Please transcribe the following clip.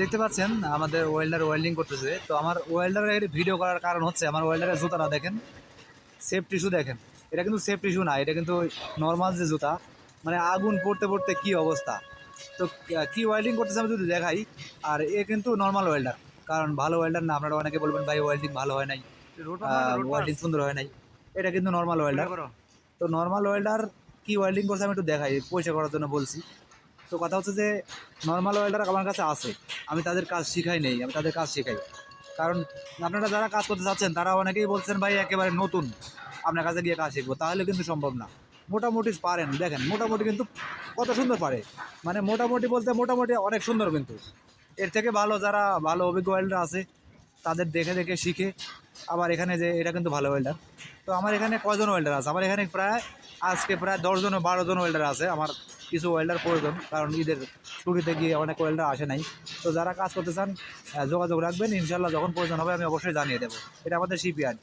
দেখতে পাচ্ছেন আমাদের ওয়েল্ডার ওয়েল্ডিং করতেছে। তো আমার ওয়েল্ডারের ভিডিও করার কারণ হচ্ছে আমার ওয়েল্ডারের জুতাটা দেখেন সেফ টিস্যু দেখেন। এটা কিন্তু সেফ টিস্যু না এটা কিন্তু নর্মাল যে জুতা মানে আগুন পড়তে পড়তে কি অবস্থা। তো কি ওয়েল্ডিং করতেছে আমি যদি দেখাই আর এ কিন্তু নর্মাল ওয়েল্ডার কারণ ভালো ওয়েল্ডার না আপনারা অনেকে বলবেন ভাই ওয়েল্ডিং ভালো হয় নাই। ওয়েল্ডিং সুন্দর হয় নাই। এটা কিন্তু নর্মাল ওয়েল্ডার তো নর্মাল ওয়েল্ডার কি ওয়েল্ডিং করছে আমি একটু দেখাই পয়সা করার জন্য বলছি। তো কথা হচ্ছে যে নর্মাল ওয়েল্ডার আমার কাছে আছে। আমি তাদের কাজ শিখাই নেই, আমি তাদের কাজ শেখাই। কারণ আপনারা যারা কাজ করতে চাচ্ছেন তারা অনেকেই বলছেন, ভাই, একেবারে নতুন, আপনার কাছে গিয়ে কাজ শিখব। তাহলে কিন্তু সম্ভব না। মোটামুটি পারেন, দেখেন, মোটামুটি কিন্তু কত সুন্দর পারে। মানে মোটামুটি বলতে মোটামুটি অনেক সুন্দর কিন্তু। এর থেকে ভালো যারা ভালো অভিজ্ঞ ওয়েল্ডার আছে তাদের দেখে দেখে শিখে আবার এখানে যে এটা কিন্তু ভালো ওয়েল্ডার তো আমার এখানে কজন ওয়েল্ডার আছে? আমার এখানে প্রায় আজকে প্রায় দশজন বারো জন ওয়েল্ডার আছে আমার কিছু ওয়েল্ডার প্রয়োজন, কারণ ঈদের ছুটিতে গিয়ে অনেক ওয়েল্ডার আসে নাই। তো যারা কাজ করতে চান যোগাযোগ রাখবেন। ইনশাল্লাহ যখন প্রয়োজন হবে আমি অবশ্যই জানিয়ে দেবো। এটা আমাদের শিপিয়ার